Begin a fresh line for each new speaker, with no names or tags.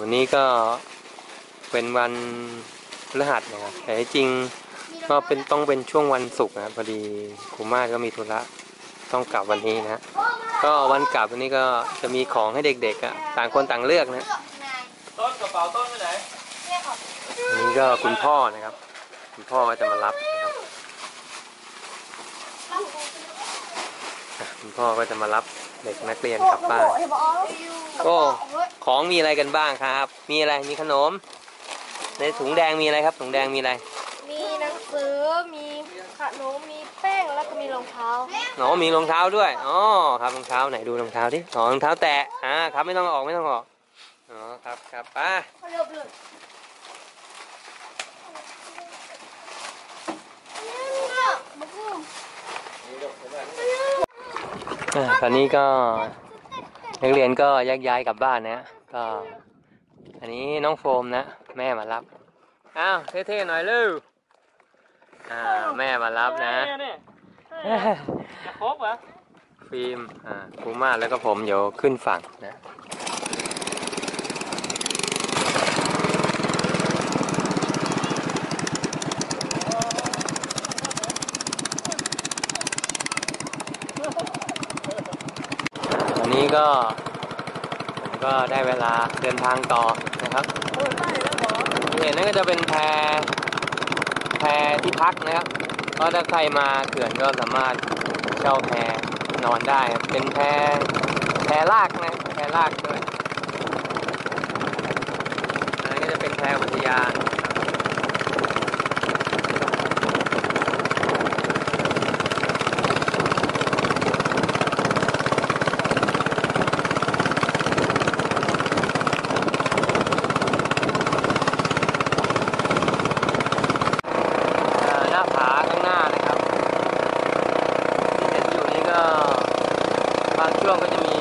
วันนี้ก็เป็นวันพฤหัสนะครับแต่ที่จริงก็เป็นต้องเป็นช่วงวันศุกร์นะครับพอดีครูมาศก็มีธุระต้องกลับวันนี้นะก็วันกลับวันนี้ก็จะมีของให้เด็กๆอะต่างคนต่างเลือกนะ
ต้นกระเป๋าต้นไปไหน
อันนี้ก็คุณพ่อนะครับ คุณพ่อก็จะมารับนะครับอะคุณพ่อก็จะมารับเด็กนักเรียนกลับบ้านโอ้ ของมีอะไรกันบ้างครับ มีอะไร มีขนม ในถุงแดงมีอะไรครับ ถุงแดงมีอะไร
มีหนังสือ มีขนม มีแป้ง แล้วก็มีรองเท้า
อ๋อมีรองเท้าด้วย อ๋อ ครับรองเท้าไหนดูรองเท้าดิอ๋อรองเท้าแตะ อ่า ครับไม่ต้องออกไม่ต้องออก อ๋อ ครับครับไป้า
เร็วเลย
ตอนนี้ก็นักเรียนก็แยกย้ายกลับบ้านนะ ก็อันนี้น้องโฟมนะ แม่มารับ อ้าวเท่ๆหน่อยเร็วอ่าแม่มารับนะ
เนี่ยจะครบเหรอ
ฟิล์มอ่าครูมาศแล้วก็ผมเดี๋ยวขึ้นฝั่งนะตอนนี้ก็ผม ก็ได้เวลาเดินทางต่อนะครับที่เห็นนั่นก็จะเป็นแพแพที่พักนะครับก็ถ้าใครมาเขื่อนก็สามารถเช่าแพนอนได้เป็นแพแพลากนะแพลากด้วยอันนั้นก็จะเป็นแพอุทยานครับ ขาข้างหน้านะครับ ที่เห็นอยู่นี้ก็บางช่วงก็จะมี